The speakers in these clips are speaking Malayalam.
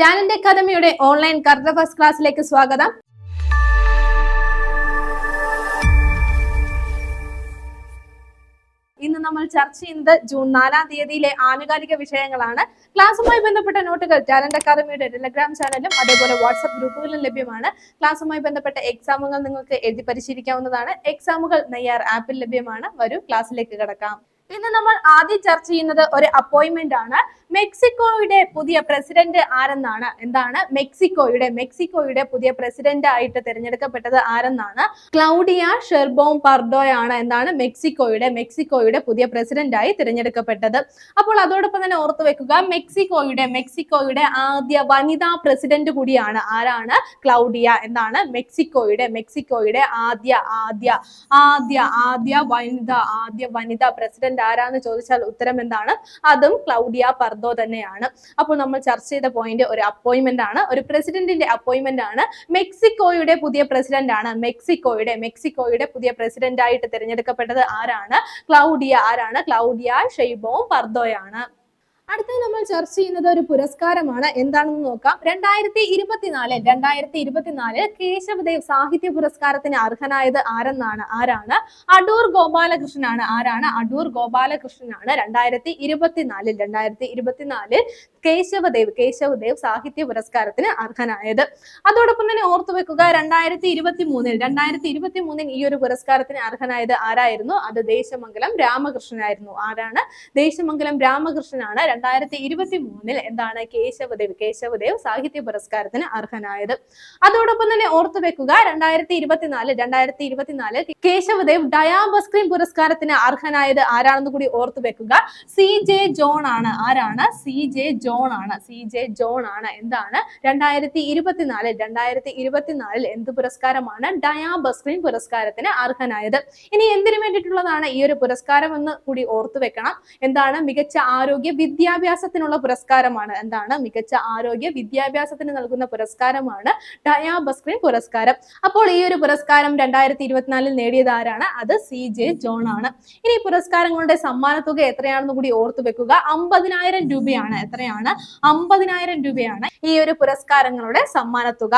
ടാലന്റ് അക്കാദമിയുടെ ഓൺലൈൻ കറണ്ട് ഫസ്റ്റ് ക്ലാസ്സിലേക്ക് സ്വാഗതം. ഇന്ന് നമ്മൾ ചർച്ച ചെയ്യുന്നത് ജൂൺ നാലാം തീയതിയിലെ ആനുകാലിക വിഷയങ്ങളാണ്. ക്ലാസ്സുമായി ബന്ധപ്പെട്ട നോട്ടുകൾ ടാലന്റ് അക്കാദമിയുടെ ടെലഗ്രാം ചാനലും അതേപോലെ വാട്സ്ആപ്പ് ഗ്രൂപ്പുകളിലും ലഭ്യമാണ്. ക്ലാസ്സുമായി ബന്ധപ്പെട്ട എക്സാമുകൾ നിങ്ങൾക്ക് എഴുതി പരിശീലിക്കാവുന്നതാണ്. എക്സാമുകൾ നെയ്യാർ ആപ്പിൽ ലഭ്യമാണ്. വരും ക്ലാസ്സിലേക്ക് കിടക്കാം. ഇന്ന് നമ്മൾ ആദ്യം ചർച്ച ചെയ്യുന്നത് ഒരു അപ്പോയിന്റ്മെന്റ് ആണ്. മെക്സിക്കോയുടെ പുതിയ പ്രസിഡന്റ് ആരെന്നാണ്? എന്താണ്? മെക്സിക്കോയുടെ മെക്സിക്കോയുടെ പുതിയ പ്രസിഡന്റ് ആയിട്ട് തിരഞ്ഞെടുക്കപ്പെട്ടത് ആരെന്നാണ്? ക്ലൗഡിയ ഷെർബോം പർഡോയാണ് എന്താണ്? മെക്സിക്കോയുടെ മെക്സിക്കോയുടെ പുതിയ പ്രസിഡന്റ് ആയി തിരഞ്ഞെടുക്കപ്പെട്ടത്. അപ്പോൾ അതോടൊപ്പം തന്നെ ഓർത്തു വെക്കുക മെക്സിക്കോയുടെ മെക്സിക്കോയുടെ ആദ്യ വനിതാ പ്രസിഡന്റ് കൂടിയാണ് ആരാണ്? ക്ലൗഡിയ എന്താണ്? മെക്സിക്കോയുടെ മെക്സിക്കോയുടെ ആദ്യ ആദ്യ ആദ്യ ആദ്യ വനിത ആദ്യ വനിതാ പ്രസിഡന്റ് ആരാന്ന് ചോദിച്ചാൽ ഉത്തരം എന്താണ്? അതും ക്ലൗഡിയ പർദോ തന്നെയാണ്. അപ്പോൾ നമ്മൾ ചർച്ച ചെയ്ത പോയിന്റ് ഒരു അപ്പോയിന്റ്മെന്റ് ആണ്. ഒരു പ്രസിഡന്റിന്റെ അപ്പോയിന്റ്മെന്റ് ആണ്. മെക്സിക്കോയുടെ പുതിയ പ്രസിഡന്റ് ആണ്. മെക്സിക്കോയുടെ മെക്സിക്കോയുടെ പുതിയ പ്രസിഡന്റ് ആയിട്ട് തിരഞ്ഞെടുക്കപ്പെട്ടത് ആരാണ്? ക്ലൗഡിയ ആരാണ്? ക്ലൗഡിയ ഷെയ്ബോം പർദോയാണ്. അടുത്തത് നമ്മൾ ചർച്ച ചെയ്യുന്നത് ഒരു പുരസ്കാരമാണ്. എന്താണെന്ന് നോക്കാം. രണ്ടായിരത്തി ഇരുപത്തിനാല് രണ്ടായിരത്തി ഇരുപത്തിനാല് കേശവദേവ് സാഹിത്യ പുരസ്കാരത്തിന് അർഹനായത് ആരെന്നാണ്? ആരാണ്? അടൂർ ഗോപാലകൃഷ്ണനാണ്. ആരാണ്? അടൂർ ഗോപാലകൃഷ്ണനാണ് രണ്ടായിരത്തി ഇരുപത്തിനാലിൽ രണ്ടായിരത്തി ഇരുപത്തിനാലിൽ കേശവദേവ് കേശവദേവ് സാഹിത്യ പുരസ്കാരത്തിന് അർഹനായത്. അതോടൊപ്പം തന്നെ ഓർത്തു വെക്കുക രണ്ടായിരത്തി ഇരുപത്തി മൂന്നിൽ രണ്ടായിരത്തി ഇരുപത്തി മൂന്നിൽ ഈ ഒരു പുരസ്കാരത്തിന് അർഹനായത് ആരായിരുന്നു? അത് ദേശമംഗലം രാമകൃഷ്ണനായിരുന്നു. ആരാണ്? ദേശമംഗലം രാമകൃഷ്ണനാണ്. രണ്ടായിരത്തി ഇരുപത്തി മൂന്നിൽ എന്താണ് കേശവദേവ് കേശവദേവ് സാഹിത്യ പുരസ്കാരത്തിന് അർഹനായത്. അതോടൊപ്പം തന്നെ ഓർത്തു വെക്കുക രണ്ടായിരത്തി ഇരുപത്തിനാല് രണ്ടായിരത്തി ഇരുപത്തിനാല് കേശവദേവ് ഡയാബസ്ക്രീൻ പുരസ്കാരത്തിന് അർഹനായത് ആരാണെന്ന് കൂടി ഓർത്തു വെക്കുക. സി ജെ ജോൺ ആണ്. ആരാണ്? സി ജെ ജോൺ ആണ്. സി ജെ ജോൺ ആണ്. എന്താണ്? രണ്ടായിരത്തി ഇരുപത്തിനാലിൽ രണ്ടായിരത്തി ഇരുപത്തിനാലിൽ എന്ത് പുരസ്കാരമാണ് ഡയാബസ്ക്രീൻ പുരസ്കാരത്തിന് അർഹനായത്? ഇനി എന്തിനു വേണ്ടിയിട്ടുള്ളതാണ് ഈ ഒരു പുരസ്കാരം എന്ന് കൂടി ഓർത്തു വെക്കണം. എന്താണ്? മികച്ച ആരോഗ്യ വിദ്യാഭ്യാസത്തിനുള്ള പുരസ്കാരമാണ്. എന്താണ്? മികച്ച ആരോഗ്യ വിദ്യാഭ്യാസത്തിന് നൽകുന്ന പുരസ്കാരമാണ് ഡയാബസ്ക്രീൻ പുരസ്കാരം. അപ്പോൾ ഈ ഒരു പുരസ്കാരം രണ്ടായിരത്തി ഇരുപത്തിനാലിൽ നേടിയത് ആരാണ്? അത് സി ജെ ജോൺ ആണ്. ഇനി പുരസ്കാരങ്ങളുടെ സമ്മാനത്തുക എത്രയാണെന്ന് കൂടി ഓർത്തു വെക്കുക. അമ്പതിനായിരം രൂപയാണ്. എത്രയാണ്? അമ്പതിനായിരം രൂപയാണ് ഈ ഒരു പുരസ്കാരങ്ങളുടെ സമ്മാനത്തുക.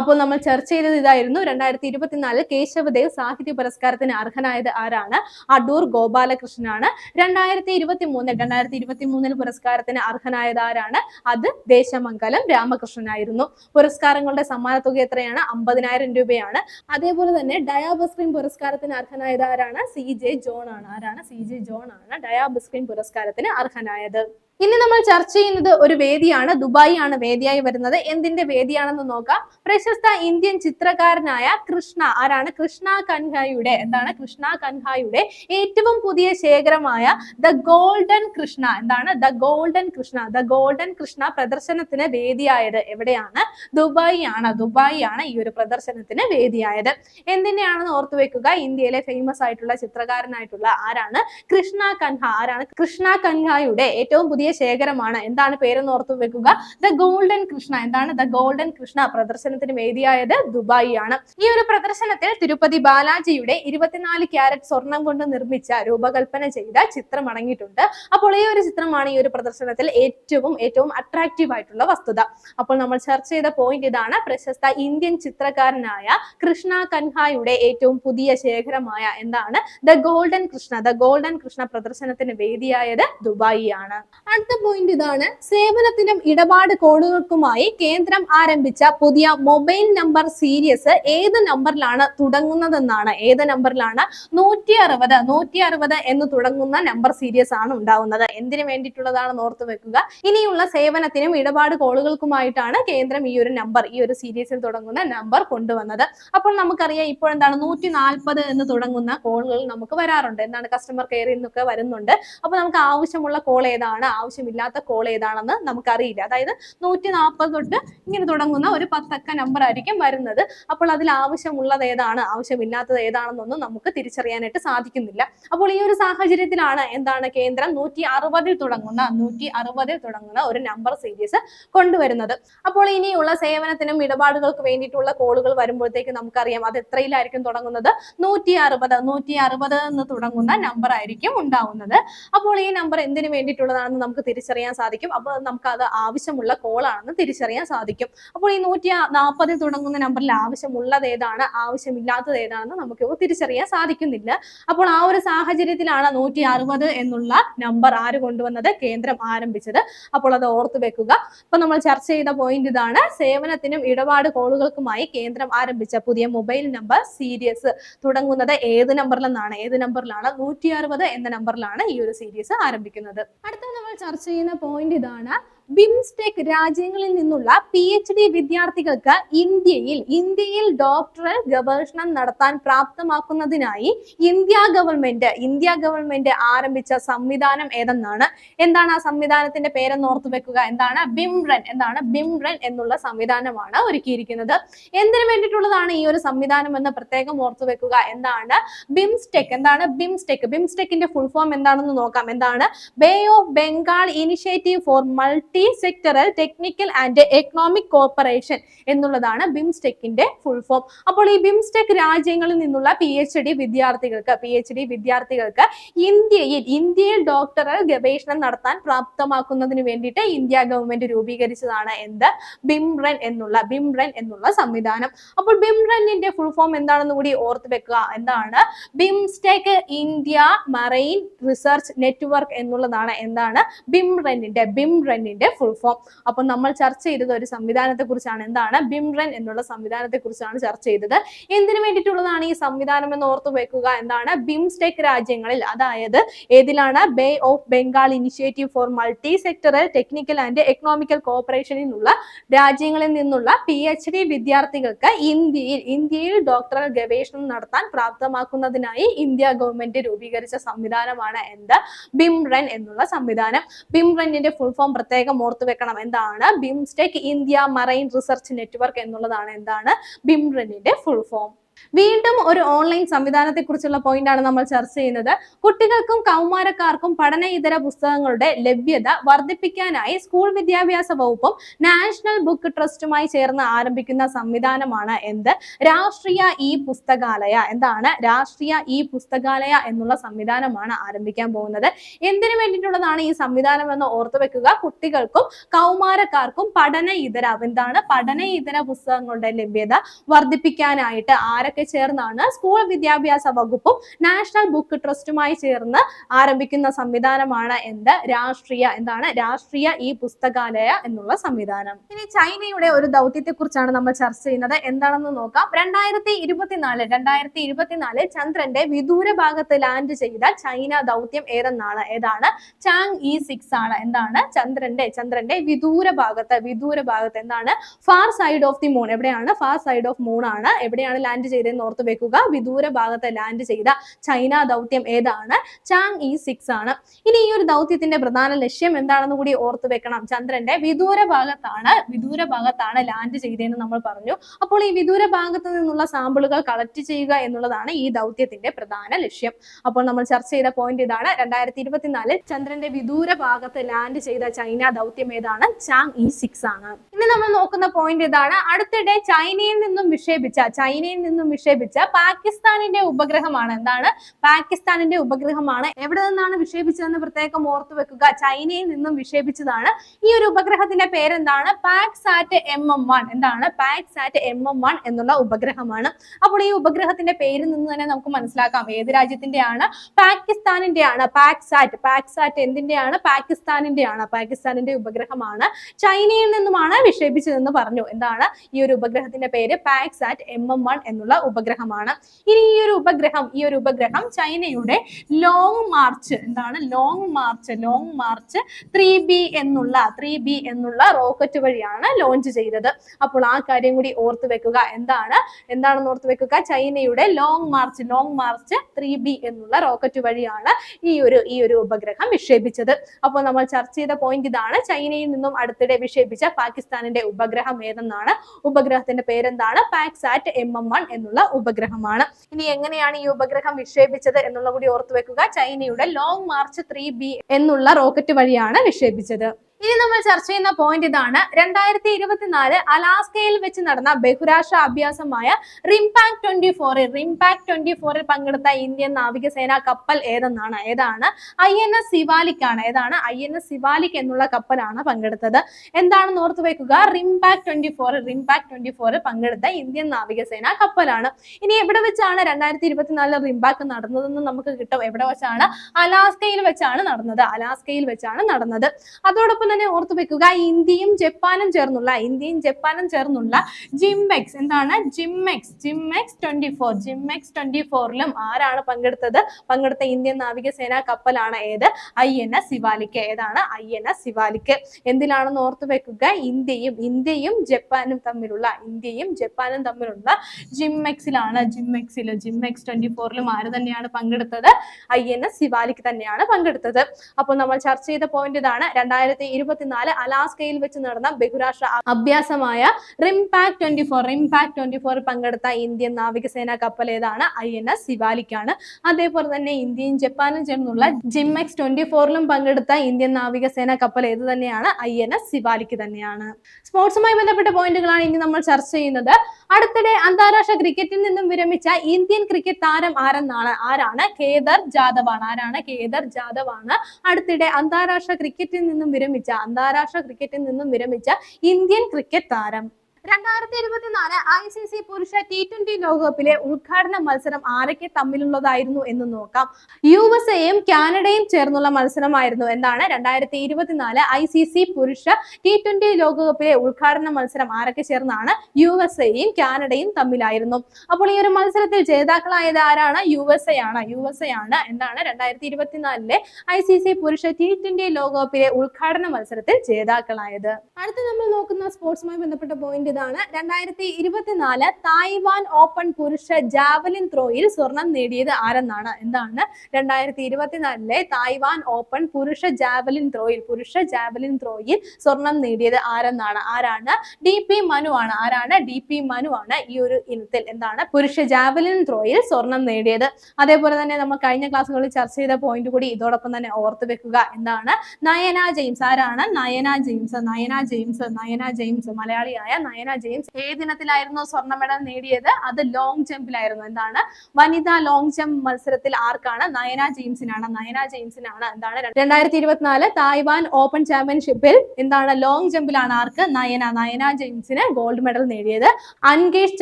അപ്പോൾ നമ്മൾ ചർച്ച ചെയ്തത് ഇതായിരുന്നു. രണ്ടായിരത്തി ഇരുപത്തിനാലിൽ കേശവദേവ് സാഹിത്യ പുരസ്കാരത്തിന് അർഹനായത് ആരാണ്? അടൂർ ഗോപാലകൃഷ്ണനാണ്. രണ്ടായിരത്തി ഇരുപത്തി മൂന്നിൽ രണ്ടായിരത്തി ഇരുപത്തി മൂന്നിൽ പുരസ്കാരത്തിന് അർഹനായത് ആരാണ് അത് ദേശമംഗലം രാമകൃഷ്ണനായിരുന്നു. പുരസ്കാരങ്ങളുടെ സമ്മാന തുക എത്രയാണ്? അമ്പതിനായിരം രൂപയാണ്. അതേപോലെ തന്നെ ഡയാബസ്ക്രീൻ പുരസ്കാരത്തിന് അർഹനായത് ആരാണ് സി ജെ ജോൺ ആണ്. ആരാണ്? സി ജെ ജോൺ ആണ് ഡയാബസ്ക്രീൻ പുരസ്കാരത്തിന് അർഹനായത്. ഇനി നമ്മൾ ചർച്ച ചെയ്യുന്നത് ഒരു വേദിയാണ്. ദുബായിയാണ് ആണ് വേദിയായി വരുന്നത്. എന്തിന്റെ വേദിയാണെന്ന് നോക്കാം. പ്രശസ്ത ഇന്ത്യൻ ചിത്രകാരനായ കൃഷ്ണ. ആരാണ്? കൃഷ്ണ കൻഹായുടെ. എന്താണ്? കൃഷ്ണ കൻഹായുടെ ഏറ്റവും പുതിയ ശേഖരമായ ദ ഗോൾഡൻ കൃഷ്ണ. എന്താണ്? The golden Krishna. The golden Krishna പ്രദർശനത്തിന് വേദിയായത് എവിടെയാണ്? ദുബായിയാണ്. ആണ് ദുബായി ആണ് ഈ ഒരു പ്രദർശനത്തിന് വേദിയായത്. എന്തിനെയാണെന്ന് ഓർത്തു വെക്കുക. ഇന്ത്യയിലെ ഫേമസ് ആയിട്ടുള്ള ചിത്രകാരനായിട്ടുള്ള ആരാണ്? കൃഷ്ണ കൻഹ. ആരാണ്? കൃഷ്ണ കൻഹായുടെ ഏറ്റവും പുതിയ ശേഖരമാണ്. എന്താണ് പേരെന്ന് ഓർത്തു വെക്കുക? The golden Krishna. എന്താണ് ദ ഗോൾഡൻ കൃഷ്ണ? പ്രദർശനത്തിന് വേദിയായത് ദുബായിയാണ്. ആണ് ഈ ഒരു പ്രദർശനത്തിൽ തിരുപ്പതി ബാലാജിയുടെ ഇരുപത്തിനാല് ക്യാരറ്റ് സ്വർണം കൊണ്ട് നിർമ്മിച്ച രൂപകൽപ്പന ചെയ്ത ചിത്രം അടങ്ങിയിട്ടുണ്ട്. അപ്പോൾ ഈ ഒരു ചിത്രമാണ് ഈ ഒരു പ്രദർശനത്തിൽ ഏറ്റവും ഏറ്റവും അട്രാക്റ്റീവ് ആയിട്ടുള്ള വസ്തുത. അപ്പോൾ നമ്മൾ ചർച്ച ചെയ്ത പോയിന്റ് ഇതാണ് പ്രശസ്ത ഇന്ത്യൻ ചിത്രകാരനായ കൃഷ്ണ കൻഹായുടെ ഏറ്റവും പുതിയ ശേഖരമായ എന്താണ്? The golden Krishna. The golden Krishna പ്രദർശനത്തിന് വേദിയായത് ദുബായി ആണ് അടുത്ത പോയിന്റ് ഇതാണ് സേവനത്തിനും ഇടപാട് കോഡുകൾക്കുമായി കേന്ദ്രം ആരംഭിച്ച പുതിയ മൊബൈൽ നമ്പർ സീരീസ് ഏത് നമ്പറിലാണ് തുടങ്ങുന്നതെന്നാണ്. ഏത് നമ്പറിലാണ്? നൂറ്റി അറുപത് നൂറ്റി അറുപത് എന്ന് തുടങ്ങുന്ന നമ്പർ സീരീസ് ആണ് ഉണ്ടാവുന്നത്. എന്തിനു വേണ്ടിയിട്ടുള്ളതാണെന്ന് ഓർത്തു വെക്കുക. ഇനിയുള്ള സേവനത്തിനും ഇടപാട് കോളുകൾക്കുമായിട്ടാണ് കേന്ദ്രം ഈ ഒരു നമ്പർ ഈ ഒരു സീരീസിൽ തുടങ്ങുന്ന നമ്പർ കൊണ്ടുവന്നത്. അപ്പോൾ നമുക്കറിയാം ഇപ്പോൾ എന്താണ് നൂറ്റി നാൽപ്പത് എന്ന് തുടങ്ങുന്ന കോളുകൾ നമുക്ക് വരാറുണ്ട്. എന്താണ്? കസ്റ്റമർ കെയറിൽ നിന്നൊക്കെ വരുന്നുണ്ട്. അപ്പോൾ നമുക്ക് ആവശ്യമുള്ള കോൾ ഏതാണ്? ആവശ്യമില്ലാത്ത കോൾ ഏതാണെന്ന് നമുക്കറിയില്ല. അതായത് നൂറ്റി നാൽപ്പത് തൊട്ട് ഇങ്ങനെ തുടങ്ങുന്ന ഒരു പത്തക്ക നമ്പർ ആയിരിക്കും വരുന്നത്. അപ്പോൾ അതിൽ ആവശ്യമുള്ളത് ഏതാണ്? ആവശ്യമില്ലാത്തത് ഏതാണെന്നൊന്നും നമുക്ക് തിരിച്ചറിയാനായിട്ട് സാധിക്കുന്നില്ല. അപ്പോൾ ഈ ഒരു സാഹചര്യത്തിലാണ് എന്താണ് കേന്ദ്രം നൂറ്റി അറുപതിൽ തുടങ്ങുന്ന നൂറ്റി അറുപതിൽ തുടങ്ങുന്ന ഒരു നമ്പർ സീരീസ് കൊണ്ടുവരുന്നത്. അപ്പോൾ ഇനിയുള്ള സേവനത്തിനും ഇടപാടുകൾക്ക് വേണ്ടിയിട്ടുള്ള കോളുകൾ വരുമ്പോഴത്തേക്ക് നമുക്കറിയാം അത് എത്രയിലായിരിക്കും തുടങ്ങുന്നത്? നൂറ്റി അറുപത് നൂറ്റി അറുപത് എന്ന് തുടങ്ങുന്ന നമ്പർ ആയിരിക്കും ഉണ്ടാവുന്നത്. അപ്പോൾ ഈ നമ്പർ എന്തിനു വേണ്ടിയിട്ടുള്ളതാണെന്ന് നമുക്ക് നമുക്ക് തിരിച്ചറിയാൻ സാധിക്കും. അപ്പോൾ നമുക്ക് അത് ആവശ്യമുള്ള കോൾ ആണെന്ന് തിരിച്ചറിയാൻ സാധിക്കും. അപ്പോൾ ഈ നൂറ്റി നാൽപ്പതിൽ തുടങ്ങുന്ന നമ്പറിൽ ആവശ്യമുള്ളത് ഏതാണ്? ആവശ്യമില്ലാത്തത് ഏതാണെന്ന് നമുക്ക് തിരിച്ചറിയാൻ സാധിക്കുന്നില്ല. അപ്പോൾ ആ ഒരു സാഹചര്യത്തിലാണ് നൂറ്റി അറുപത് എന്നുള്ള നമ്പർ ആര് കൊണ്ടുവന്നത്? കേന്ദ്രം ആരംഭിച്ചത്. അപ്പോൾ അത് ഓർത്തു വെക്കുക. അപ്പൊ നമ്മൾ ചർച്ച ചെയ്ത പോയിന്റ് ഇതാണ്. സേവനത്തിനും ഇടപാട് കോളുകൾക്കുമായി കേന്ദ്രം ആരംഭിച്ച പുതിയ മൊബൈൽ നമ്പർ സീരീസ് തുടങ്ങുന്നത് ഏത് നമ്പറിലെന്നാണ് ഏത് നമ്പറിലാണ് നൂറ്റി അറുപത് എന്ന നമ്പറിലാണ് ഈ ഒരു സീരീസ് ആരംഭിക്കുന്നത്. അടുത്ത നമ്മൾ ചർച്ച ചെയ്യുന്ന പോയിന്റ് ഇതാണ്. ബിംസ്റ്റെക് രാജ്യങ്ങളിൽ നിന്നുള്ള പി എച്ച് ഡി വിദ്യാർത്ഥികൾക്ക് ഇന്ത്യയിൽ ഇന്ത്യയിൽ ഡോക്ടറൽ ഗവേഷണം നടത്താൻ പ്രാപ്തമാക്കുന്നതിനായി ഇന്ത്യ ഗവൺമെന്റ് ഇന്ത്യ ഗവൺമെന്റ് ആരംഭിച്ച സംവിധാനം ഏതെന്നാണ്? എന്താണ് ആ സംവിധാനത്തിന്റെ പേരെന്ന് ഓർത്തു വെക്കുക. എന്താണ്? ബിംറൻ. എന്താണ്? ബിംറൻ എന്നുള്ള സംവിധാനമാണ് ഒരുക്കിയിരിക്കുന്നത്. എന്തിനു വേണ്ടിയിട്ടുള്ളതാണ് ഈ ഒരു സംവിധാനം എന്ന് പ്രത്യേകം ഓർത്തു വെക്കുക. എന്താണ്? ബിംസ്റ്റെക്. എന്താണ് ബിംസ്റ്റെക്? ബിംസ്റ്റെക്കിന്റെ ഫുൾ ഫോം എന്താണെന്ന് നോക്കാം. എന്താണ്? Bay of Bengal initiative for multi sectoral technical and economic corporation എന്നുള്ളതാണ് ബിംസ്റ്റെക്കിന്റെ ഫുൾ ഫോം അപ്പോൾ ഈ ബിംസ്റ്റെക് രാജ്യങ്ങളിൽ നിന്നുള്ള പി എച്ച് ഡി വിദ്യാർത്ഥികൾക്ക് പി എച്ച് ഡി വിദ്യാർത്ഥികൾക്ക് ഇന്ത്യയിൽ ഇന്ത്യയിൽ ഡോക്ടറൽ ഗവേഷണം നടത്താൻ പ്രാപ്തമാക്കുന്നതിന് വേണ്ടിയിട്ട് ഇന്ത്യ ഗവൺമെന്റ് രൂപീകരിച്ചതാണ് എന്ത്? ബിംറൻ എന്നുള്ള ബിംറൻ എന്നുള്ള സംവിധാനം. അപ്പോൾ ബിംറനിന്റെ ഫുൾ ഫോം എന്താണെന്ന് കൂടി ഓർത്ത് വെക്കുക. എന്താണ്? BIMSTEC India marine research network എന്നുള്ളതാണ്. എന്താണ്? ബിംറനിന്റെ ബിംറനിന്റെ ഫുൾ ഫോം അപ്പോൾ നമ്മൾ ചർച്ച ചെയ്തത് ഒരു സംവിധാനത്തെ കുറിച്ചാണ് എന്താണ്? ബിംറൻ എന്നുള്ള സംവിധാനത്തെ കുറിച്ചാണ് ചർച്ച ചെയ്തത്. എന്തിനു വേണ്ടിയിട്ടുള്ളതാണ് ഈ സംവിധാനം എന്ന് ഓർത്തു വെക്കുക? എന്താണ്? ബിംസ്റ്റെക് രാജ്യങ്ങളിൽ അതായത് ഏതിലാണ്? Bay of Bengal initiative for multi sectoral technical and economical കോർപ്പറേഷനിൽ നിന്നുള്ള രാജ്യങ്ങളിൽ നിന്നുള്ള പി എച്ച് ഡി വിദ്യാർത്ഥികൾക്ക് ഇന്ത്യയിൽ ഇന്ത്യയിൽ ഡോക്ടറൽ ഗവേഷണം നടത്താൻ പ്രാപ്തമാക്കുന്നതിനായി ഇന്ത്യ ഗവൺമെന്റ് രൂപീകരിച്ച സംവിധാനമാണ് എന്ത്? ബിംറൻ എന്നുള്ള സംവിധാനം. ബിംറനിന്റെ ഫുൾ ഫോം പ്രത്യേകം ഓർത്തു വെക്കണം എന്താണ്? BIMSTEC India marine research network എന്നുള്ളതാണ് എന്താണ്? ബിംറനിന്റെ ഫുൾ ഫോം വീണ്ടും ഒരു ഓൺലൈൻ സംവിധാനത്തെ കുറിച്ചുള്ള പോയിന്റ് ആണ് നമ്മൾ ചർച്ച ചെയ്യുന്നത്. കുട്ടികൾക്കും കൗമാരക്കാർക്കും പഠന ഇതര പുസ്തകങ്ങളുടെ ലഭ്യത വർദ്ധിപ്പിക്കാനായി സ്കൂൾ വിദ്യാഭ്യാസ വകുപ്പും നാഷണൽ ബുക്ക് ട്രസ്റ്റുമായി ചേർന്ന് ആരംഭിക്കുന്ന സംവിധാനമാണ് എന്ത്? രാഷ്ട്രീയ ഇ പുസ്തകാലയ. എന്താണ്? രാഷ്ട്രീയ ഇ പുസ്തകാലയ എന്നുള്ള സംവിധാനമാണ് ആരംഭിക്കാൻ പോകുന്നത്. എന്തിനു വേണ്ടിയിട്ടുള്ളതാണ് ഈ സംവിധാനം എന്ന് ഓർത്തു വെക്കുക. കുട്ടികൾക്കും കൗമാരക്കാർക്കും പഠന ഇതര എന്താണ്? പഠന ഇതര പുസ്തകങ്ങളുടെ ലഭ്യത വർദ്ധിപ്പിക്കാനായിട്ട് ആരൊക്കെ ചേർന്നാണ്? സ്കൂൾ വിദ്യാഭ്യാസ വകുപ്പും നാഷണൽ ബുക്ക് ട്രസ്റ്റുമായി ചേർന്ന് ആരംഭിക്കുന്ന സംവിധാനമാണ് എന്ത്? രാഷ്ട്രീയ. എന്താണ്? രാഷ്ട്രീയ ഈ പുസ്തകാലയ എന്നുള്ള സംവിധാനം. ഇനി ചൈനയുടെ ഒരു ദൗത്യത്തെ കുറിച്ചാണ് നമ്മൾ ചർച്ച ചെയ്യുന്നത്. എന്താണെന്ന് നോക്കാം. രണ്ടായിരത്തി ഇരുപത്തിനാല് രണ്ടായിരത്തി ഇരുപത്തിനാല് ചന്ദ്രന്റെ വിദൂര ഭാഗത്ത് ലാൻഡ് ചെയ്ത ചൈന ദൗത്യം ഏതെന്നാണ്? ഏതാണ്? ചാങ് ഇ സിക്സ് ആണ്. എന്താണ്? ചന്ദ്രന്റെ ചന്ദ്രന്റെ വിദൂര ഭാഗത്ത് വിദൂര ഭാഗത്ത് എന്താണ്? Far side of the moon എവിടെയാണ്? ഫാർ സൈഡ് ഓഫ് മൂൺ ആണ്. എവിടെയാണ് ലാൻഡ് ചെയ്തതെന്ന് ഓർത്ത് വെക്കുക. വിദൂര ഭാഗത്ത് ലാൻഡ് ചെയ്ത ചൈന ദൗത്യം ഏതാണ്? ചാങ് ഇ സിക്സ് ആണ്. ഇനി ഈ ഒരു ദൗത്യത്തിന്റെ പ്രധാന ലക്ഷ്യം എന്താണെന്ന് കൂടി ഓർത്ത് വെക്കണം. ചന്ദ്രന്റെ വിദൂര ഭാഗത്താണ് വിദൂര ഭാഗത്താണ് ലാൻഡ് ചെയ്തതെന്ന് നമ്മൾ പറഞ്ഞു. അപ്പോൾ ഈ വിദൂര ഭാഗത്ത് നിന്നുള്ള സാമ്പിളുകൾ കളക്ട് ചെയ്യുക എന്നുള്ളതാണ് ഈ ദൗത്യത്തിന്റെ പ്രധാന ലക്ഷ്യം. അപ്പോൾ നമ്മൾ ചർച്ച ചെയ്ത പോയിന്റ് ഇതാണ്. രണ്ടായിരത്തി ഇരുപത്തിനാലിൽ ചന്ദ്രന്റെ വിദൂര ഭാഗത്ത് ലാൻഡ് ചെയ്ത ചൈന ദൗത്യം ഏതാണ്? ചാങ് ഇ സിക്സ് ആണ്. ഇനി നമ്മൾ നോക്കുന്ന പോയിന്റ് ഇതാണ്. അടുത്തിടെ ചൈനയിൽ നിന്നും വിക്ഷേപിച്ച ചൈനയിൽ നിന്നും വിക്ഷേപിച്ച പാകിസ്ഥാനിന്റെ ഉപഗ്രഹമാണ്. എന്താണ്? പാകിസ്ഥാനിന്റെ ഉപഗ്രഹമാണ്. എവിടെ നിന്നാണ് വിക്ഷേപിച്ചതെന്ന് പ്രത്യേകം ഓർത്തു വെക്കുക. ചൈനയിൽ നിന്നും വിക്ഷേപിച്ചതാണ്. ഈ ഒരു ഉപഗ്രഹത്തിന്റെ പേരെന്താണ്? Pak sat M M one. എന്താണ്? Pak sat M M one എന്നുള്ള ഉപഗ്രഹമാണ്. അപ്പോൾ ഈ ഉപഗ്രഹത്തിന്റെ പേരിൽ നിന്ന് തന്നെ നമുക്ക് മനസ്സിലാക്കാം. ഏത് രാജ്യത്തിന്റെയാണ്? പാകിസ്ഥാനിന്റെയാണ്. പാക് സാറ്റ് പാക് സാറ്റ് എന്തിന്റെയാണ്? പാകിസ്ഥാനിന്റെയാണ്. പാകിസ്ഥാനിന്റെ ഉപഗ്രഹമാണ്. ചൈനയിൽ നിന്നുമാണ് വിക്ഷേപിച്ചതെന്ന് പറഞ്ഞു. എന്താണ്? ഈ ഒരു ഉപഗ്രഹത്തിന്റെ പേര് Pak sat M M one എന്നുള്ള ഉപഗ്രഹമാണ്. ഇനി ഈ ഒരു ഉപഗ്രഹം ഈ ഒരു ഉപഗ്രഹം ചൈനയുടെ ലോങ് മാർച്ച് എന്താണ്? Long march long march three B എന്നുള്ള ത്രീ ബി എന്നുള്ള റോക്കറ്റ് വഴിയാണ് ലോഞ്ച് ചെയ്തത്. അപ്പോൾ ആ കാര്യം കൂടി ഓർത്ത് വെക്കുക. എന്താണ്? എന്താണെന്ന് ഓർത്ത് വെക്കുക? ചൈനയുടെ long march long march three B എന്നുള്ള റോക്കറ്റ് വഴിയാണ് ഈ ഒരു ഈ ഒരു ഉപഗ്രഹം വിക്ഷേപിച്ചത്. അപ്പോൾ നമ്മൾ ചർച്ച ചെയ്ത പോയിന്റ് ഇതാണ്. ചൈനയിൽ നിന്നും അടുത്തിടെ വിക്ഷേപിച്ച പാകിസ്ഥാനിന്റെ ഉപഗ്രഹം ഏതെന്നാണ്? ഉപഗ്രഹത്തിന്റെ പേരെന്താണ്? പാക്സാറ്റ് എം എം വൺ എന്നുള്ള ഉപഗ്രഹമാണ്. ഇനി എങ്ങനെയാണ് ഈ ഉപഗ്രഹം വിക്ഷേപിച്ചത് എന്നുള്ള കൂടി ഓർത്തു വെക്കുക. ചൈനയുടെ ലോങ് മാർച്ച് ത്രീ ബി എന്നുള്ള റോക്കറ്റ് വഴിയാണ് വിക്ഷേപിച്ചത്. ഇനി നമ്മൾ ചർച്ച ചെയ്യുന്ന പോയിന്റ് ഇതാണ്. രണ്ടായിരത്തി ഇരുപത്തിനാല് അലാസ്കയിൽ വെച്ച് നടന്ന ബഹുരാഷ്ട്ര അഭ്യാസമായ റിംപാക് ട്വന്റി ഫോറിൽ റിംപാക് ട്വന്റി ഫോറിൽ പങ്കെടുത്ത ഇന്ത്യൻ നാവികസേന കപ്പൽ ഏതെന്നാണ്? ഏതാണ്? ഐ എൻ എസ് സിവാലിക് ആണ് ഏതാണ്? ഐ എൻ എസ് സിവാലിക് എന്നുള്ള കപ്പലാണ് പങ്കെടുത്തത്. എന്താണെന്ന് ഓർത്തു വെക്കുക? റിംപാക് ട്വന്റി ഫോറിൽ റിംപാക് ട്വന്റി ഫോറിൽ പങ്കെടുത്ത ഇന്ത്യൻ നാവികസേന കപ്പലാണ്. ഇനി എവിടെ വെച്ചാണ് രണ്ടായിരത്തി ഇരുപത്തിനാലിൽ റിംപാക് നടന്നതെന്ന് നമുക്ക് കിട്ടും. എവിടെ വെച്ചാണ്? അലാസ്കയിൽ വെച്ചാണ് നടന്നത്. അലാസ്കയിൽ വെച്ചാണ് നടന്നത്. അതോടൊപ്പം തന്നെ ഓർത്ത് വെക്കുക. ഇന്ത്യയും ജപ്പാനും ചേർന്നുള്ള ഇന്ത്യയും ജപ്പാനും ചേർന്നുള്ള ജിംമെക്സ്. എന്താണ്? JIMEX. JIMEX twenty four JIMEX twenty ഫോറിലും ആരാണ് പങ്കെടുത്തത്? പങ്കെടുത്ത ഇന്ത്യൻ നാവികസേന കപ്പലാണ് ഏത്? I N S Shivalik. ഏതാണ്? I N S Shivalik. എന്തിലാണെന്ന് ഓർത്ത് വെക്കുക? ഇന്ത്യയും ഇന്ത്യയും ജപ്പാനും തമ്മിലുള്ള ഇന്ത്യയും ജപ്പാനും തമ്മിലുള്ള ജിംമെക്സിലാണ്. ജിംമെക്സിൽ ജിംമെക്സ് ട്വന്റി ഫോറിലും ആര് തന്നെയാണ് പങ്കെടുത്തത്? ഐ എൻ എസ് ശിവാലിക്ക് തന്നെയാണ് പങ്കെടുത്തത്. അപ്പോൾ നമ്മൾ ചർച്ച ചെയ്ത പോയിന്റ് ഇതാണ്. രണ്ടായിരത്തി ഇരുപത്തിനാല് അലാസ്കയിൽ വെച്ച് നടന്ന ബഹുരാഷ്ട്ര അഭ്യാസമായ RIMPAC twenty four RIMPAC twenty ഫോറിൽ പങ്കെടുത്ത ഇന്ത്യൻ നാവികസേന കപ്പൽ ഏതാണ്? ഐ എൻ എസ് ശിവാലിക്കാണ്. അതേപോലെ തന്നെ ഇന്ത്യയും ജപ്പാനും ചേർന്നുള്ള ജിംഎക്സ് ട്വന്റി ഫോറിലും പങ്കെടുത്ത ഇന്ത്യൻ നാവികസേന കപ്പൽ ഏത് തന്നെയാണ്? ഐ എൻ എസ് ശിവാലിക്ക് തന്നെയാണ്. സ്പോർട്സുമായി ബന്ധപ്പെട്ട പോയിന്റുകളാണ് ഇനി നമ്മൾ ചർച്ച ചെയ്യുന്നത്. അടുത്തിടെ അന്താരാഷ്ട്ര ക്രിക്കറ്റിൽ നിന്നും വിരമിച്ച ഇന്ത്യൻ ക്രിക്കറ്റ് താരം ആരെന്നാണ്? ആരാണ്? കേദർ ജാദവ് ആണ് ആരാണ്? കേദർ ജാദവ് ആണ് അടുത്തിടെ അന്താരാഷ്ട്ര ക്രിക്കറ്റിൽ നിന്നും വിരമിച്ച അന്താരാഷ്ട്ര ക്രിക്കറ്റിൽ നിന്നും വിരമിച്ച ഇന്ത്യൻ ക്രിക്കറ്റ് താരം. രണ്ടായിരത്തി ഇരുപത്തിനാല് ഐ സി സി പുരുഷ ടി ട്വന്റി ലോകകപ്പിലെ ഉദ്ഘാടന മത്സരം ആരൊക്കെ തമ്മിലുള്ളതായിരുന്നു എന്ന് നോക്കാം. യു എസ് എയും കാനഡയും ചേർന്നുള്ള മത്സരമായിരുന്നു എന്താണ്? രണ്ടായിരത്തി ഇരുപത്തിനാല് ഐ സി സി പുരുഷ ടി ട്വന്റി ലോകകപ്പിലെ ഉദ്ഘാടന മത്സരം ആരൊക്കെ ചേർന്നാണ്? യു എസ് എയും കാനഡയും തമ്മിലായിരുന്നു. അപ്പോൾ ഈ ഒരു മത്സരത്തിൽ ജേതാക്കളായത് ആരാണ്? യു എസ് എ ആണ്. യു എസ് എ ആണ്. എന്താണ്? രണ്ടായിരത്തി ഇരുപത്തിനാലിലെ ഐ സി സി പുരുഷ ടി ട്വന്റി ലോകകപ്പിലെ ഉദ്ഘാടന മത്സരത്തിൽ ജേതാക്കളായത്. അടുത്ത നമ്മൾ നോക്കുന്ന സ്പോർട്സുമായി ബന്ധപ്പെട്ട പോയിന്റ് ഇതാണ് രണ്ടായിരത്തി ഇരുപത്തിനാല് തായ്വാൻ ഓപ്പൺ പുരുഷ ജാവലിൻ ത്രോയിൽ സ്വർണം നേടിയത് ആരെന്നാണ്? എന്താണ്? രണ്ടായിരത്തി ഇരുപത്തിനാലിലെ തായ്വാൻ ഓപ്പൺ പുരുഷ ജാവലിൻ ത്രോയിൽ പുരുഷ ജാവലിൻ ത്രോയിൽ സ്വർണം നേടിയത് ആരെന്നാണ്? ആരാണ്? ഡി പി മനു ആണ്. ആരാണ്? ഡി പി മനു ആണ് ഈ ഒരു ഇനത്തിൽ. എന്താണ്? പുരുഷ ജാവലിൻ ത്രോയിൽ സ്വർണം നേടിയത്. അതേപോലെ തന്നെ നമ്മൾ കഴിഞ്ഞ ക്ലാസ്സുകളിൽ ചർച്ച ചെയ്ത പോയിന്റ് കൂടി ഇതോടൊപ്പം തന്നെ ഓർത്ത് വെക്കുക. എന്താണ്? നയന ജെയിംസ്. ആരാണ്? Nayana James. Nayana James. Nayana James. മലയാളിയായ നയന ജെയിംസ് ഏതിനത്തിലായിരുന്നു സ്വർണ മെഡൽ നേടിയത്? അത് ലോങ് ജമ്പിലായിരുന്നു എന്താണ്? വനിതാ ലോങ് ജമ്പ് മത്സരത്തിൽ ആർക്കാണ്? നയന ജെയിംസിനാണ്. നയന ജെയിംസിനാണ് എന്താണ്? രണ്ടായിരത്തി ഇരുപത്തിനാല് തായ്വാൻ ഓപ്പൺ ചാമ്പ്യൻഷിപ്പിൽ എന്താണ്? ലോങ് ജമ്പിലാണ് ആർക്ക്? നയന. നയന ജെയിംസിന് ഗോൾഡ് മെഡൽ നേടിയത്. അൻകേഷ്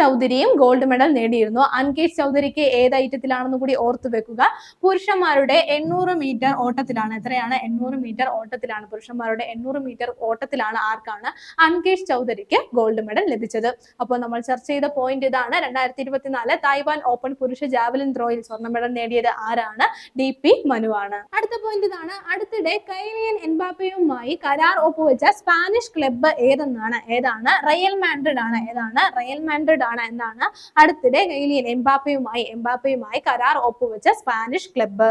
ചൗധരിയും ഗോൾഡ് മെഡൽ നേടിയിരുന്നു. അൻകേഷ് ചൗധരിക്ക് ഏത് ഐറ്റത്തിലാണെന്ന് കൂടി ഓർത്തു വെക്കുക. പുരുഷന്മാരുടെ എണ്ണൂറ് മീറ്റർ ഓട്ടത്തിലാണ്. എത്രയാണ്? എണ്ണൂറ് മീറ്റർ ഓട്ടത്തിലാണ്. പുരുഷന്മാരുടെ എണ്ണൂറ് മീറ്റർ ഓട്ടത്തിലാണ് ആർക്കാണ്? അൻകേഷ് ചൗധരിക്ക് ഗോൾഡ് മെഡൽ ലഭിച്ചത്. അപ്പോൾ നമ്മൾ ചർച്ച ചെയ്ത പോയിന്റ് ഇതാണ്. രണ്ടായിരത്തി ഇരുപത്തിനാല് തായ്വാൻ ഓപ്പൺ പുരുഷ ജാവലിൻ ത്രോയിൽ സ്വർണ മെഡൽ നേടിയത് ആരാണ്? ഡി പി മനുവാണ്. അടുത്ത പോയിന്റ് ഇതാണ്. അടുത്തിടെ കൈലിയൻ എൻബാപ്പയുമായി കരാർ ഒപ്പുവെച്ച സ്പാനിഷ് ക്ലബ്ബ് ഏതെന്നാണ്? ഏതാണ്? റയൽ മാൻഡ്രിഡ് ആണ്. ഏതാണ്? റയൽ മാൻഡ്രിഡ് ആണ് എന്താണ് അടുത്തിടെ കൈലിയൻ എംബാപ്പയുമായി എംബാപ്പയുമായി കരാർ ഒപ്പുവെച്ച സ്പാനിഷ് ക്ലബ്ബ്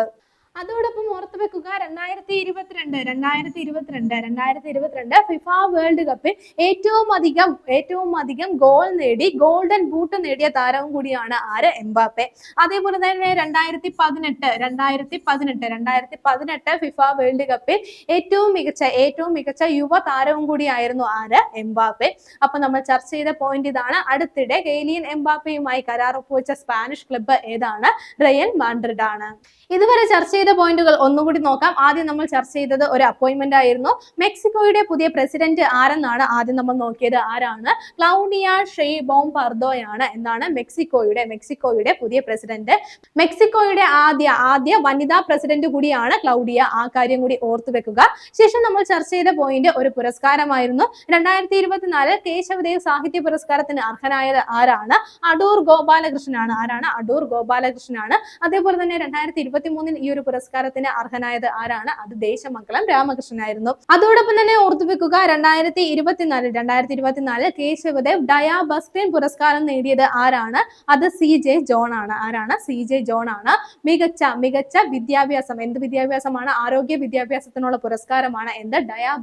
അതോടൊപ്പം ഓർത്ത് വെക്കുക രണ്ടായിരത്തി ഇരുപത്തിരണ്ട് രണ്ടായിരത്തി ഇരുപത്തിരണ്ട് രണ്ടായിരത്തി ഇരുപത്തിരണ്ട് ഫിഫ വേൾഡ് കപ്പിൽ ഏറ്റവും അധികം ഏറ്റവും അധികം ഗോൾ നേടി ഗോൾഡൻ ബൂട്ട് നേടിയ താരവും കൂടിയാണ് ആര്? എംബാപ്പെ. അതേപോലെ തന്നെ രണ്ടായിരത്തി പതിനെട്ട് രണ്ടായിരത്തി പതിനെട്ട് രണ്ടായിരത്തി പതിനെട്ട് ഫിഫ വേൾഡ് കപ്പിൽ ഏറ്റവും മികച്ച ഏറ്റവും മികച്ച യുവ താരവും കൂടിയായിരുന്നു ആര്? എംബാപ്പെ. അപ്പൊ നമ്മൾ ചർച്ച ചെയ്ത പോയിന്റ് ഇതാണ്. അടുത്തിടെ ഗെയിലിയൻ എംബാപ്പയുമായി കരാർ ഒപ്പുവെച്ച സ്പാനിഷ് ക്ലബ്ബ് ഏതാണ്? റയൽ മാൻഡ്രിഡ് ആണ് ഇതുവരെ ചർച്ച ചെയ്ത പോയിന്റുകൾ ഒന്നുകൂടി നോക്കാം. ആദ്യം നമ്മൾ ചർച്ച ചെയ്തത് ഒരു അപ്പോയിന്റ്മെന്റ് ആയിരുന്നു. മെക്സിക്കോയുടെ പുതിയ പ്രസിഡന്റ് ആരെന്നാണ് ആദ്യം നമ്മൾ നോക്കിയത്? ആരാണ്? ക്ലൗഡിയ ഷെയ്ബോം പർദോയാണ് എന്നാണ് മെക്സിക്കോയുടെ മെക്സിക്കോയുടെ പുതിയ പ്രസിഡന്റ്. മെക്സിക്കോയുടെ ആദ്യ ആദ്യ വനിതാ പ്രസിഡന്റ് കൂടിയാണ് ക്ലൗഡിയ. ആ കാര്യം കൂടി ഓർത്തു വെക്കുക. ശേഷം നമ്മൾ ചർച്ച ചെയ്ത പോയിന്റ് ഒരു പുരസ്കാരമായിരുന്നു. രണ്ടായിരത്തി ഇരുപത്തിനാല് കേശവദേവ് സാഹിത്യ പുരസ്കാരത്തിന് അർഹനായത് ആരാണ്? അടൂർ ഗോപാലകൃഷ്ണനാണ്. ആരാണ്? അടൂർ ഗോപാലകൃഷ്ണനാണ്. അതേപോലെ തന്നെ രണ്ടായിരത്തി ഇരുപത്തി മൂന്നിൽ ഈ ഒരു പുരസ്കാരത്തിന് അർഹനായത് ആരാണ്? അത് ദേശമംഗലം രാമകൃഷ്ണനായിരുന്നു അതോടൊപ്പം തന്നെ ഓർത്തുവെക്കുക രണ്ടായിരത്തി ഇരുപത്തിനാലിൽ രണ്ടായിരത്തി ഇരുപത്തിനാലിൽ കേശവദേവ് ഡയാ പുരസ്കാരം നേടിയത് ആരാണ്? അത് സി ജെ ജോൺ ആണ്. ആരാണ്? സി ജെ ജോൺ ആണ്. മികച്ച മികച്ച വിദ്യാഭ്യാസം എന്ത് വിദ്യാഭ്യാസമാണ്? ആരോഗ്യ വിദ്യാഭ്യാസത്തിനുള്ള പുരസ്കാരമാണ് എന്ത്? ഡയാ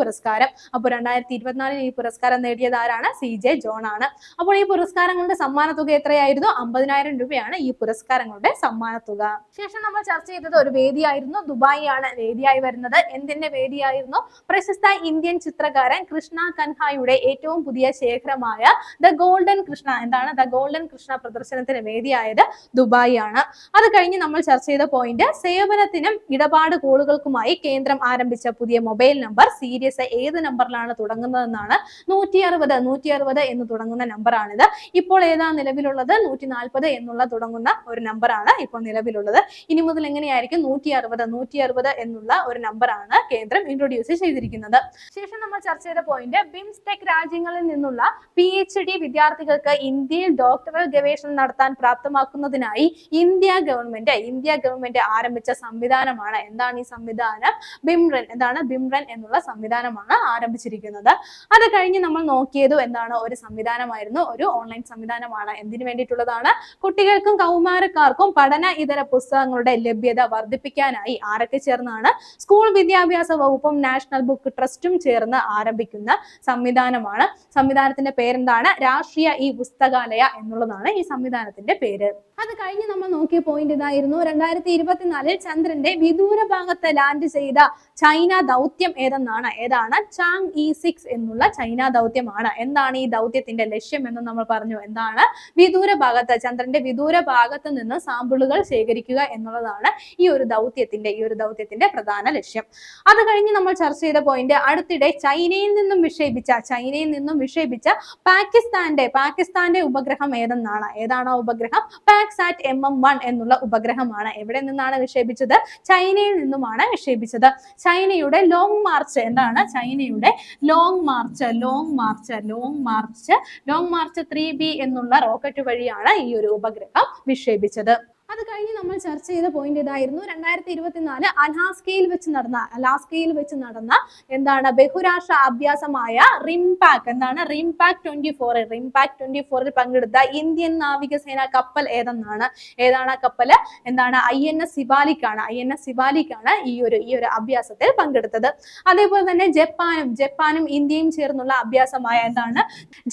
പുരസ്കാരം. അപ്പോൾ രണ്ടായിരത്തി ഇരുപത്തിനാലിൽ ഈ പുരസ്കാരം നേടിയത് ആരാണ്? സി ജെ ജോൺ ആണ്. അപ്പോൾ ഈ പുരസ്കാരങ്ങളുടെ സമ്മാന തുക എത്രയായിരുന്നു? അമ്പതിനായിരം രൂപയാണ് ഈ പുരസ്കാരങ്ങളുടെ സമ്മാന തുക ശേഷം നമ്മൾ ചർച്ച ചെയ്തത് ഒരു വേദിയായിരുന്നു. ദുബായിയാണ് വേദിയായി വരുന്നത്. എന്തിന്റെ വേദിയായിരുന്നു? പ്രശസ്ത ഇന്ത്യൻ ചിത്രകാരൻ കൃഷ്ണ കൻഹായുടെ ഏറ്റവും പുതിയ ശേഖരമായ ദ ഗോൾഡൻ കൃഷ്ണ. എന്താണ് ദ ഗോൾഡൻ കൃഷ്ണ പ്രദർശനത്തിന് വേദിയായത്? ദുബായിയാണ്. അത് കഴിഞ്ഞ് നമ്മൾ ചർച്ച ചെയ്ത പോയിന്റ് സേവനത്തിനും ഇടപാട് കോളുകൾക്കുമായി കേന്ദ്രം ആരംഭിച്ച പുതിയ മൊബൈൽ നമ്പർ സീരിയസ് ഏത് നമ്പറിലാണ് തുടങ്ങുന്നതെന്നാണ് നൂറ്റി അറുപത് നൂറ്റി അറുപത് എന്ന് തുടങ്ങുന്ന നമ്പറാണിത്. ഇപ്പോൾ ഏതാ നിലവിലുള്ളത്? നൂറ്റി നാൽപ്പത് എന്നുള്ള തുടങ്ങുന്ന ഒരു നമ്പറാണ് ഇപ്പോൾ നിലവിലുള്ളത്. ഇനി മുതൽ എങ്ങനെയായിരിക്കും നൂറ്റി അറുപത് നൂറ്റി അറുപത് എന്നുള്ള ഒരു നമ്പർ ആണ് കേന്ദ്രം ഇൻട്രൊഡ്യൂസ് ചെയ്തിരിക്കുന്നത്. ശേഷം നമ്മൾ ചർച്ച ചെയ്ത പോയിന്റ് ബിംസ്റ്റെക് രാജ്യങ്ങളിൽ നിന്നുള്ള പി എച്ച് ഡി വിദ്യാർത്ഥികൾക്ക് ഇന്ത്യയിൽ ഡോക്ടറൽ ഗവേഷണം നടത്താൻ പ്രാപ്തമാക്കുന്നതിനായി ഇന്ത്യ ഗവൺമെന്റ് ഇന്ത്യ ഗവൺമെന്റ് ആരംഭിച്ച സംവിധാനമാണ്. എന്താണ് ഈ സംവിധാനം? ബിംറൻ എന്താണ് ബിംറൻ എന്നുള്ള സംവിധാനമാണ് ആരംഭിച്ചിരിക്കുന്നത്. അത് കഴിഞ്ഞ് നമ്മൾ നോക്കിയത് എന്താണ്? ഒരു സംവിധാനമായിരുന്നു. ഒരു ഓൺലൈൻ സംവിധാനമാണ്. എന്തിനു വേണ്ടിയിട്ടുള്ളതാണ്? കുട്ടികൾക്കും കൗമാരക്കാർക്കും പഠന ഇതര പുസ്തകങ്ങളുടെ ലഭ്യത വർദ്ധിപ്പിക്കാനായി ആരൊക്കെ ചേർന്നാണ്? സ്കൂൾ വിദ്യാഭ്യാസ വകുപ്പും നാഷണൽ ബുക്ക് ട്രസ്റ്റും ചേർന്ന് ആരംഭിക്കുന്ന സംവിധാനമാണ്. സംവിധാനത്തിന്റെ പേരെന്താണ്? രാഷ്ട്രീയ ഈ പുസ്തകാലയ എന്നുള്ളതാണ് ഈ സംവിധാനത്തിന്റെ പേര്. അത് കഴിഞ്ഞ് നമ്മൾ നോക്കിയ പോയിന്റ് ഇതായിരുന്നു. രണ്ടായിരത്തി ഇരുപത്തിനാലിൽ ചന്ദ്രന്റെ വിദൂര ഭാഗത്ത് ലാൻഡ് ചെയ്ത ചൈന ദൗത്യം ഏതെന്നാണ്? ഏതാണ്? ചാങ് ഇ സിക്സ് എന്നുള്ള ചൈന ദൗത്യമാണ്. എന്താണ് ഈ ദൗത്യത്തിന്റെ ലക്ഷ്യം എന്ന് നമ്മൾ പറഞ്ഞു. എന്താണ്? വിദൂര ഭാഗത്ത് ചന്ദ്രന്റെ വിദൂര ഭാഗത്ത് നിന്ന് സാമ്പിളുകൾ ശേഖരിക്കുക എന്നുള്ളതാണ് ഒരു ദൗത്യത്തിന്റെ ഈ ഒരു ദൗത്യത്തിന്റെ പ്രധാന ലക്ഷ്യം. അത് കഴിഞ്ഞ് നമ്മൾ ചർച്ച ചെയ്ത പോയിന്റ് അടുത്തിടെ ചൈനയിൽ നിന്നും വിക്ഷേപിച്ച ചൈനയിൽ നിന്നും വിക്ഷേപിച്ച പാകിസ്ഥാന്റെ പാകിസ്ഥാന്റെ ഉപഗ്രഹം ഏതെന്നാണ്? ഏതാണ് ആ ഉപഗ്രഹം? പാക്സാറ്റ് എം എം വൺ എന്നുള്ള ഉപഗ്രഹമാണ്. എവിടെ നിന്നാണ് വിക്ഷേപിച്ചത്? ചൈനയിൽ നിന്നുമാണ് വിക്ഷേപിച്ചത്. ചൈനയുടെ ലോങ് മാർച്ച് എന്താണ്? ചൈനയുടെ long march long march long march long march three B എന്നുള്ള റോക്കറ്റ് വഴിയാണ് ഈ ഒരു ഉപഗ്രഹം വിക്ഷേപിച്ചത്. അത് കഴിഞ്ഞ് നമ്മൾ ചർച്ച ചെയ്ത പോയിന്റ് ഇതായിരുന്നു രണ്ടായിരത്തി ഇരുപത്തിനാല് അലാസ്കയിൽ വെച്ച് നടന്ന അലാസ്കയിൽ വെച്ച് നടന്ന എന്താണ്? ബഹുരാഷ്ട്ര അഭ്യാസമായ റിംപാക്. എന്താണ്? RIMPAC twenty four RIMPAC twenty ഫോറിൽ പങ്കെടുത്ത ഇന്ത്യൻ നാവികസേന കപ്പൽ ഏതെന്നാണ്? ഏതാണ് കപ്പൽ എന്താണ്? ഐ എൻ എസ് സിബാലിക്കാണ്. ഐ എൻ എസ് സിബാലിക്കാണ് ഈ ഒരു ഈ ഒരു അഭ്യാസത്തിൽ പങ്കെടുത്തത്. അതേപോലെ തന്നെ ജപ്പാനും ജപ്പാനും ഇന്ത്യയും ചേർന്നുള്ള അഭ്യാസമായ എന്താണ്?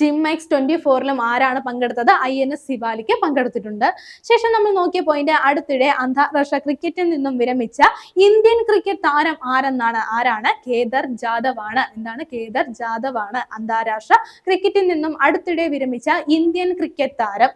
ജിംമെക്സ് ട്വന്റി ഫോറിലും ആരാണ് പങ്കെടുത്തത്? ഐ എൻ എസ് സിബാലിക്ക് പങ്കെടുത്തിട്ടുണ്ട്. ശേഷം നമ്മൾ നോക്കിയ പോയിന്റ് അടുത്തിടെ അന്താരാഷ്ട്ര ക്രിക്കറ്റിൽ നിന്നും വിരമിച്ച ഇന്ത്യൻ ക്രിക്കറ്റ് താരം ആരെന്നാണ്? ആരാണ്? കേദർ ജാദവ് ആണ് എന്താണ്? കേദർ ജാദവ് ആണ് അന്താരാഷ്ട്ര ക്രിക്കറ്റിൽ നിന്നും അടുത്തിടെ വിരമിച്ച ഇന്ത്യൻ ക്രിക്കറ്റ് താരം.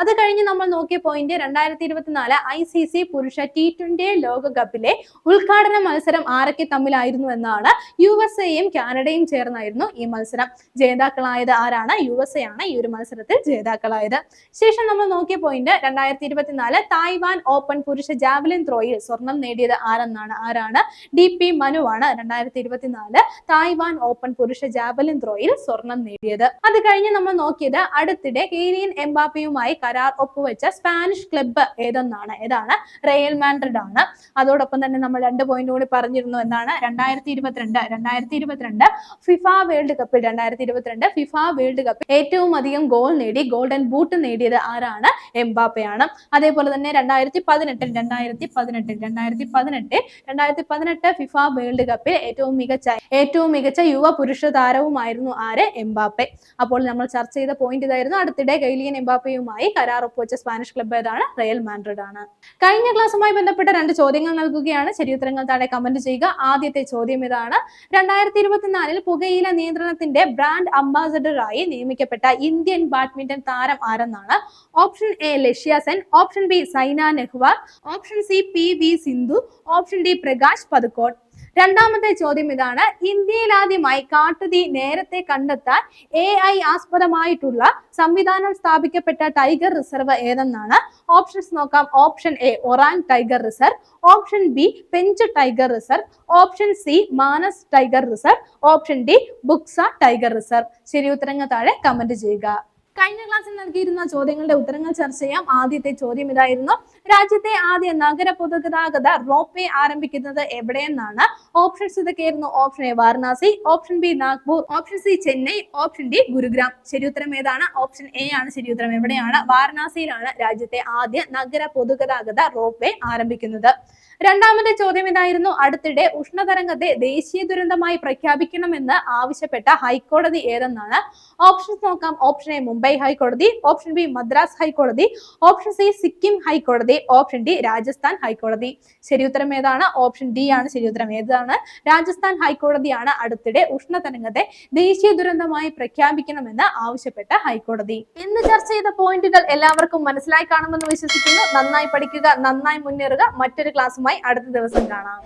അത് കഴിഞ്ഞ് നമ്മൾ നോക്കിയ പോയിന്റ് രണ്ടായിരത്തി ഇരുപത്തിനാല് ഐ സി സി പുരുഷ ടി ട്വന്റി ലോകകപ്പിലെ ഉദ്ഘാടന മത്സരം ആരൊക്കെ തമ്മിലായിരുന്നു എന്നാണ് യു എസ് എയും കാനഡയും ചേർന്നായിരുന്നു ഈ മത്സരം. ജേതാക്കളായത് ആരാണ്? യു എസ് എ ആണ് ഈ ഒരു മത്സരത്തിൽ ജേതാക്കളായത്. ശേഷം നമ്മൾ നോക്കിയ പോയിന്റ് രണ്ടായിരത്തി ഇരുപത്തിനാല് തായ്വാൻ ഓപ്പൺ പുരുഷ ജാവലിൻ ത്രോയിൽ സ്വർണം നേടിയത് ആരെന്നാണ്? ആരാണ്? ഡി പി മനുവാണ്. രണ്ടായിരത്തി ഇരുപത്തിനാല് തായ്വാൻ ഓപ്പൺ പുരുഷ ജാവലിൻ ത്രോയിൽ സ്വർണം നേടിയത്. അത് കഴിഞ്ഞ് നമ്മൾ നോക്കിയത് അടുത്തിടെ കെയ്ലിയൻ എംബാപ്പയുമായി കരാർ ഒപ്പുവെച്ച സ്പാനിഷ് ക്ലബ്ബ് ഏതെന്നാണ്? ഏതാണ്? റയൽ മാൻഡ്രിഡ് ആണ്. അതോടൊപ്പം തന്നെ നമ്മൾ രണ്ട് പോയിന്റ് കൂടി പറഞ്ഞിരുന്നു. എന്നാണ് രണ്ടായിരത്തി ഇരുപത്തിരണ്ട് രണ്ടായിരത്തി ഇരുപത്തിരണ്ട് ഫിഫ വേൾഡ് കപ്പിൽ രണ്ടായിരത്തി ഇരുപത്തിരണ്ട് ഫിഫ വേൾഡ് കപ്പിൽ ഏറ്റവും അധികം ഗോൾ നേടി ഗോൾഡൻ ബൂട്ട് നേടിയത് ആരാണ്? എംബാപ്പയാണ്. അതേപോലെ രണ്ടായിരത്തി പതിനെട്ടിൽ രണ്ടായിരത്തി പതിനെട്ടിൽ രണ്ടായിരത്തി പതിനെട്ട് രണ്ടായിരത്തി പതിനെട്ട് ഫിഫ വേൾഡ് കപ്പിൽ ഏറ്റവും മികച്ച ഏറ്റവും മികച്ച യുവ പുരുഷ താരവുമായിരുന്നു ആര്? എംബാപ്പെ. അപ്പോൾ നമ്മൾ ചർച്ച ചെയ്ത പോയിന്റ് ഇതായിരുന്നു. അടുത്തിടെ ഗൈലിയൻ എംബാപ്പയുമായി കരാർ ഒപ്പുവെച്ച സ്പാനിഷ് ക്ലബ് ഏതാണ്? റയൽ മാൻഡ്രിഡ് ആണ്. കഴിഞ്ഞ ക്ലാസ്സുമായി ബന്ധപ്പെട്ട രണ്ട് ചോദ്യങ്ങൾ നൽകുകയാണ്. ശരിയുത്തരങ്ങൾ താഴെ കമന്റ് ചെയ്യുക. ആദ്യത്തെ ചോദ്യം ഇതാണ്. രണ്ടായിരത്തി ഇരുപത്തിനാലിൽ പുകയില നിയന്ത്രണത്തിന്റെ ബ്രാൻഡ് അംബാസഡറായി നിയമിക്കപ്പെട്ട ഇന്ത്യൻ ബാഡ്മിന്റൺ താരം ആരെന്നാണ്? Option A Lakshya Sen option B Saina Nehwal option C P V Sindhu option D Prakash Padukone രണ്ടാമത്തെ ചോദ്യം ഇതാണ്. ഇന്ത്യയിൽ ആദ്യമായി കാട്ടുതീ നേരത്തെ കണ്ടെത്താൻ എ ഐ ആസ്പദമായിട്ടുള്ള സംവിധാനം സ്ഥാപിക്കപ്പെട്ട ടൈഗർ റിസർവ് ഏതെന്നാണ്? ഓപ്ഷൻസ് നോക്കാം. Option A Orang tiger reserve. Option B Pench tiger reserve. Option C Manas tiger reserve. Option D Buxa tiger reserve. ശരി ഉത്തരങ്ങൾ താഴെ കമന്റ് ചെയ്യുക. കഴിഞ്ഞ ക്ലാസ്സിൽ നൽകിയിരുന്ന ചോദ്യങ്ങളുടെ ഉത്തരങ്ങൾ ചർച്ച ചെയ്യാം. ആദ്യത്തെ ചോദ്യം ഇതായിരുന്നു. രാജ്യത്തെ ആദ്യ നഗര പൊതുഗതാഗത റോപ്പ് ആരംഭിക്കുന്നത് എവിടെയെന്നാണ്. ഓപ്ഷൻസ് ഇതൊക്കെയായിരുന്നു option A Varanasi option B Nagpur option C Chennai option D Gurugram. ശരി ഉത്തരം ഏതാണ്? ഓപ്ഷൻ എ ആണ്. ശരി ഉത്തരം എവിടെയാണ്? വാരണാസിയിലാണ് രാജ്യത്തെ ആദ്യ നഗര പൊതുഗതാഗത റോപ്പ് ആരംഭിക്കുന്നത്. രണ്ടാമത്തെ ചോദ്യം ഇതായിരുന്നു. അടുത്തിടെ ഉഷ്ണതരംഗത്തെ ദേശീയ ദുരന്തമായി പ്രഖ്യാപിക്കണമെന്ന് ആവശ്യപ്പെട്ട ഹൈക്കോടതി ഏതെന്നാണ്? ഓപ്ഷൻസ് നോക്കാം. ഓപ്ഷൻ എ മുംബൈ മുംബൈ ഹൈക്കോടതി ഓപ്ഷൻ ബി മദ്രാസ് ഹൈക്കോടതി ഓപ്ഷൻ സി സിക്കിം ഹൈക്കോടതി ഓപ്ഷൻ ഡി രാജസ്ഥാൻ ഹൈക്കോടതി ശരി ഉത്തരം ഏതാണ്? ഓപ്ഷൻ ഡി ആണ് ശരി ഉത്തരം ഏതാണ്? രാജസ്ഥാൻ ഹൈക്കോടതിയാണ് അടുത്തിടെ ഉഷ്ണതരംഗത്തെ ദേശീയ ദുരന്തമായി പ്രഖ്യാപിക്കണമെന്ന് ആവശ്യപ്പെട്ട ഹൈക്കോടതി ഇന്ന് ചർച്ച ചെയ്ത പോയിന്റുകൾ എല്ലാവർക്കും മനസ്സിലായി കാണുമെന്ന് വിശ്വസിക്കുന്നു. നന്നായി പഠിക്കുക നന്നായി മുന്നേറുക. മറ്റൊരു ക്ലാസ്സുമായി അടുത്ത ദിവസം കാണാം.